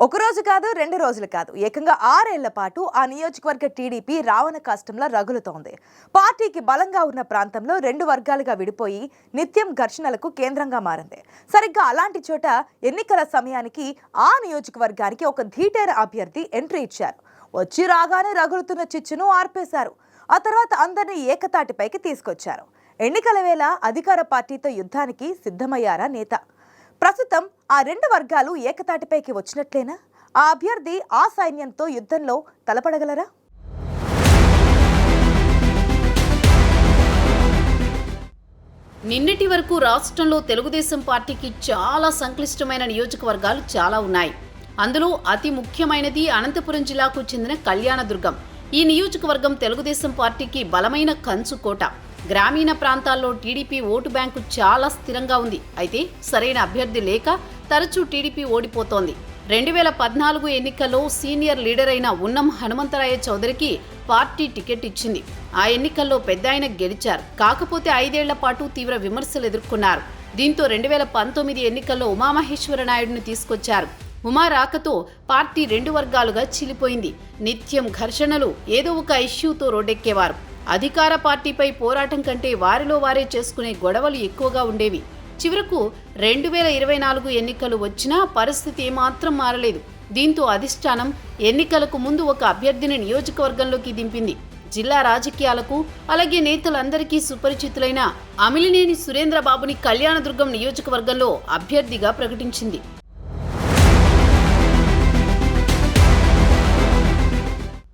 ఒక రోజు కాదు రెండు రోజులు కాదు. ఏకంగా ఆరేళ్ళ పాటు ఆ నియోజకవర్గ టీడీపీ రావణ కష్టంలో రగులుతోంది. పార్టీకి బలంగా ఉన్న ప్రాంతంలో రెండు వర్గాలుగా విడిపోయి నిత్యం ఘర్షణలకు కేంద్రంగా మారింది. సరిగ్గా అలాంటి చోట ఎన్నికల సమయానికి ఆ నియోజకవర్గానికి ఒక ధీటైన అభ్యర్థి ఎంట్రీ ఇచ్చారు. వచ్చి రాగానే రగులుతున్న చిచ్చును ఆర్పేశారు. ఆ తర్వాత అందరినీ ఏకతాటిపైకి తీసుకొచ్చారు. ఎన్నికల వేళ అధికార పార్టీతో యుద్ధానికి సిద్ధమయ్యారా నేత? ప్రస్తుతం ఆ రెండు వర్గాలు ఏకతాటిపైకి వచ్చినట్లేనా? ఆ అభ్యర్థి ఆ సైన్యంతో యుద్ధంలో తలపడగలరా? నిన్నటి వరకు రాష్ట్రంలో తెలుగుదేశం పార్టీకి చాలా సంక్లిష్టమైన నియోజకవర్గాలు చాలా ఉన్నాయి. అందులో అతి ముఖ్యమైనది అనంతపురం జిల్లాకు చెందిన కళ్యాణదుర్గం. ఈ నియోజకవర్గం తెలుగుదేశం పార్టీకి బలమైన కంచుకోట. గ్రామీణ ప్రాంతాల్లో టీడీపీ ఓటు బ్యాంకు చాలా స్థిరంగా ఉంది. అయితే సరైన అభ్యర్థి లేక తరచూ టీడీపీ ఓడిపోతోంది. రెండు వేల పద్నాలుగు ఎన్నికల్లో సీనియర్ లీడర్ అయిన ఉన్నం హనుమంతరాయ చౌదరికి పార్టీ టికెట్ ఇచ్చింది. ఆ ఎన్నికల్లో పెద్ద ఆయన గెలిచారు. కాకపోతే ఐదేళ్ళ పాటు తీవ్ర విమర్శలు ఎదుర్కొన్నారు. దీంతో రెండు వేల పంతొమ్మిది ఎన్నికల్లో ఉమామహేశ్వర నాయుడుని తీసుకొచ్చారు. ఉమా రాకతో పార్టీ రెండు వర్గాలుగా చిలిపోయింది. నిత్యం ఘర్షణలు ఏదో ఒక ఇష్యూతో రోడ్డెక్కేవారు. అధికార పార్టీపై పోరాటం కంటే వారిలో వారే చేసుకునే గొడవలు ఎక్కువగా ఉండేవి. చివరకు రెండు వేల ఇరవై నాలుగు ఎన్నికలు వచ్చినా పరిస్థితి ఏమాత్రం మారలేదు. దీంతో అధిష్టానం ఎన్నికలకు ముందు ఒక అభ్యర్థిని నియోజకవర్గంలోకి దింపింది. జిల్లా రాజకీయాలకు అలాగే నేతలందరికీ సుపరిచితులైన అమిలినేని సురేంద్రబాబుని కళ్యాణదుర్గం నియోజకవర్గంలో అభ్యర్థిగా ప్రకటించింది.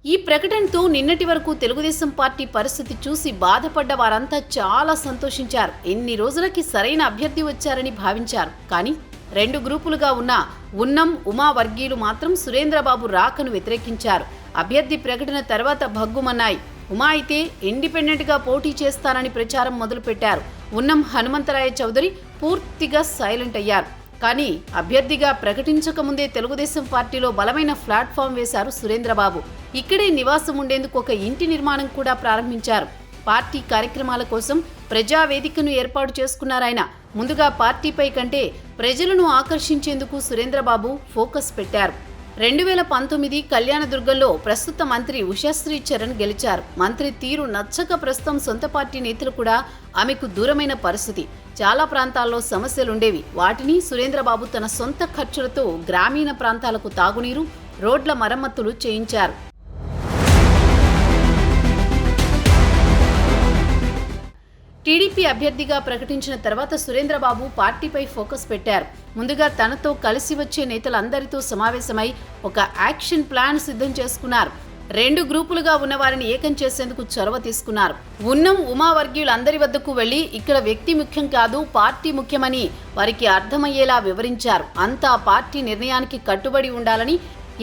ఈ ప్రకటనతో నిన్నటి వరకు తెలుగుదేశం పార్టీ పరిస్థితి చూసి బాధపడ్డ వారంతా చాలా సంతోషించారు. ఎన్ని రోజులకి సరైన అభ్యర్థి వచ్చారని భావించారు. కానీ రెండు గ్రూపులుగా ఉన్న ఉన్నం ఉమా వర్గీయులు మాత్రం సురేంద్రబాబు రాకను వ్యతిరేకించారు. అభ్యర్థి ప్రకటన తర్వాత భగ్గుమన్నాయి. ఉమా అయితే ఇండిపెండెంట్గా పోటీ చేస్తానని ప్రచారం మొదలుపెట్టారు. ఉన్నం హనుమంతరాయ చౌదరి పూర్తిగా సైలెంట్ అయ్యారు. కానీ అభ్యర్థిగా ప్రకటించకముందే తెలుగుదేశం పార్టీలో బలమైన ప్లాట్ఫామ్ వేశారు సురేంద్రబాబు. ఇక్కడే నివాసం ఉండేందుకు ఒక ఇంటి నిర్మాణం కూడా ప్రారంభించారు. పార్టీ కార్యక్రమాల కోసం ప్రజావేదికను ఏర్పాటు చేసుకున్నారాయన ముందుగా పార్టీపై కంటే ప్రజలను ఆకర్షించేందుకు సురేంద్రబాబు ఫోకస్ పెట్టారు. రెండు వేల పంతొమ్మిది కళ్యాణదుర్గంలో ప్రస్తుత మంత్రి ఉషాశ్రీ చరణ్ గెలిచారు. మంత్రి తీరు నచ్చక ప్రస్తుతం సొంత పార్టీ నేతలు కూడా ఆమెకు దూరమైన పరిస్థితి. చాలా ప్రాంతాల్లో సమస్యలుండేవి. వాటిని సురేంద్రబాబు తన సొంత ఖర్చులతో గ్రామీణ ప్రాంతాలకు తాగునీరు రోడ్ల మరమ్మతులు చేయించారు. టీడీపీ అభ్యర్థిగా ప్రకటించిన తర్వాత సురేంద్రబాబు పార్టీపై ఫోకస్ పెట్టారు. ముందుగా తనతో కలిసి వచ్చే నేతలందరితో సమావేశమై ఒక యాక్షన్ ప్లాన్ సిద్ధం చేసుకున్నారు. రెండు గ్రూపులుగా ఉన్న వారిని ఏకం చేసేందుకు చొరవ తీసుకున్నారు. ఉన్నం ఉమా వర్గీయులందరి వద్దకు వెళ్ళి ఇక్కడ వ్యక్తి ముఖ్యం కాదు పార్టీ ముఖ్యమని వారికి అర్థమయ్యేలా వివరించారు. అంతా పార్టీ నిర్ణయానికి కట్టుబడి ఉండాలని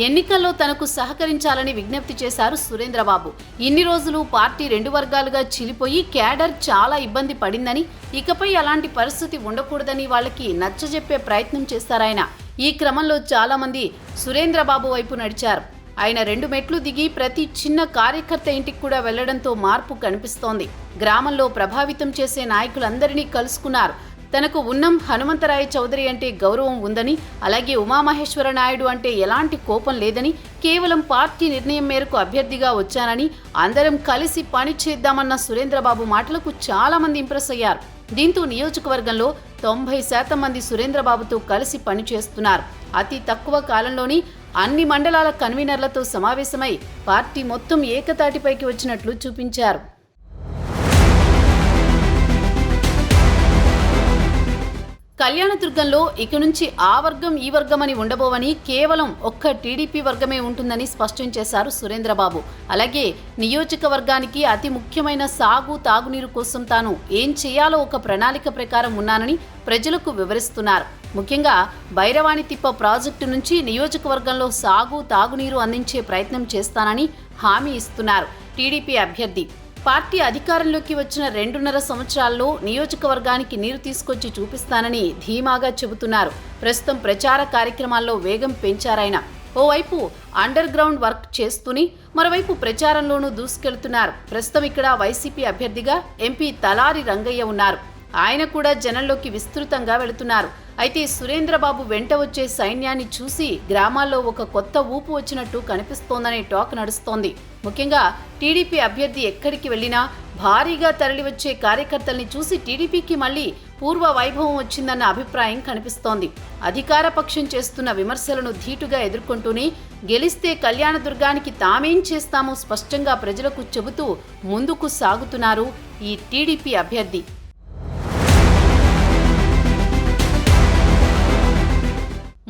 ఎన్నికల్లో తనకు సహకరించాలని విజ్ఞప్తి చేశారు సురేంద్రబాబు. ఇన్ని రోజులు పార్టీ రెండు వర్గాలుగా చిలిపోయి క్యాడర్ చాలా ఇబ్బంది పడిందని ఇకపై అలాంటి పరిస్థితి ఉండకూడదని వాళ్ళకి నచ్చజెప్పే ప్రయత్నం చేశారాయన ఈ క్రమంలో చాలామంది సురేంద్రబాబు వైపు నడిచారు. ఆయన రెండు మెట్లు దిగి ప్రతి చిన్న కార్యకర్త ఇంటికి కూడా వెళ్ళడంతో మార్పు కనిపిస్తోంది. గ్రామంలో ప్రభావితం చేసే నాయకులందరినీ కలుసుకున్నారు. తనకు ఉన్నం హనుమంతరాయ చౌదరి అంటే గౌరవం ఉందని అలాగే ఉమామహేశ్వర నాయుడు అంటే ఎలాంటి కోపం లేదని కేవలం పార్టీ నిర్ణయం మేరకు అభ్యర్థిగా వచ్చానని అందరం కలిసి పని చేద్దామన్న సురేంద్రబాబు మాటలకు చాలామంది ఇంప్రెస్ అయ్యారు. దీంతో నియోజకవర్గంలో తొంభై శాతం మంది సురేంద్రబాబుతో కలిసి పనిచేస్తున్నారు అతి తక్కువ కాలంలోని అన్ని మండలాల కన్వీనర్లతో సమావేశమై పార్టీ మొత్తం ఏకతాటిపైకి వచ్చినట్లు చూపించారు. కళ్యాణదుర్గంలో ఇక నుంచి ఆ వర్గం ఈ వర్గం అని ఉండబోవని కేవలం ఒక్క టీడీపీ వర్గమే ఉంటుందని స్పష్టం చేశారు సురేంద్రబాబు. అలాగే నియోజకవర్గానికి అతి ముఖ్యమైన సాగు తాగునీరు కోసం తాను ఏం చేయాలో ఒక ప్రణాళిక ప్రకారం ఉన్నానని ప్రజలకు వివరిస్తున్నారు. ముఖ్యంగా భైరవాణి తిప్ప ప్రాజెక్టు నుంచి నియోజకవర్గంలో సాగు తాగునీరు అందించే ప్రయత్నం చేస్తానని హామీ ఇస్తున్నారు టీడీపీ అభ్యర్థి. పార్టీ అధికారంలోకి వచ్చిన రెండున్నర సంవత్సరాల్లో నియోజకవర్గానికి నీరు తీసుకొచ్చి చూపిస్తానని ధీమాగా చెబుతున్నారు. ప్రస్తుతం ప్రచార కార్యక్రమాల్లో వేగం పెంచారాయన ఓవైపు అండర్ గ్రౌండ్ వర్క్ చేస్తూనే మరోవైపు ప్రచారంలోనూ దూసుకెళ్తున్నారు. ప్రస్తుతం ఇక్కడ వైసీపీ అభ్యర్థిగా ఎంపీ తలారి రంగయ్య ఉన్నారు. ఆయన కూడా జనంలోకి విస్తృతంగా వెళుతున్నారు. అయితే సురేంద్రబాబు వెంట వచ్చే సైన్యాన్ని చూసి గ్రామాల్లో ఒక కొత్త ఊపు వచ్చినట్టు కనిపిస్తోందనే టాక్ నడుస్తోంది. ముఖ్యంగా టీడీపీ అభ్యర్థి ఎక్కడికి వెళ్ళినా భారీగా తరలివచ్చే కార్యకర్తల్ని చూసి టీడీపీకి మళ్ళీ పూర్వ వైభవం వచ్చిందన్న అభిప్రాయం కనిపిస్తోంది. అధికార పక్షం చేస్తున్న విమర్శలను ధీటుగా ఎదుర్కొంటూనే గెలిస్తే కళ్యాణదుర్గానికి తామేం చేస్తామో స్పష్టంగా ప్రజలకు చెబుతూ ముందుకు సాగుతున్నారు ఈ టీడీపీ అభ్యర్థి.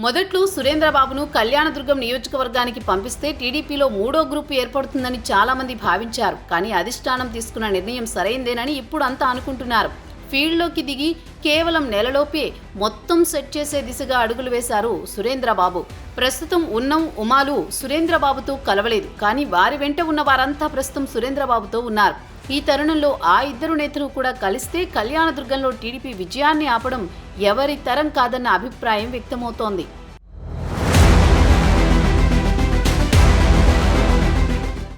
మొదట్లో సురేంద్రబాబును కళ్యాణదుర్గం నియోజకవర్గానికి పంపిస్తే టీడీపీలో మూడో గ్రూపు ఏర్పడుతుందని చాలామంది భావించారు. కానీ అధిష్టానం తీసుకున్న నిర్ణయం సరైందేనని ఇప్పుడు అంతా అనుకుంటున్నారు. ఫీల్డ్లోకి దిగి కేవలం నెలలోపే మొత్తం సెట్ చేసే దిశగా అడుగులు వేశారు సురేంద్రబాబు. ప్రస్తుతం ఉన్నం ఉమాలు సురేంద్రబాబుతో కలవలేదు. కానీ వారి వెంట ఉన్న వారంతా ప్రస్తుతం సురేంద్రబాబుతో ఉన్నారు. ఈ తరుణంలో ఆ ఇద్దరు నేతలు కూడా కలిస్తే కళ్యాణదుర్గంలో టీడీపీ విజయాన్ని ఆపడం ఎవరి తరం కాదన్న అభిప్రాయం వ్యక్తమవుతోంది.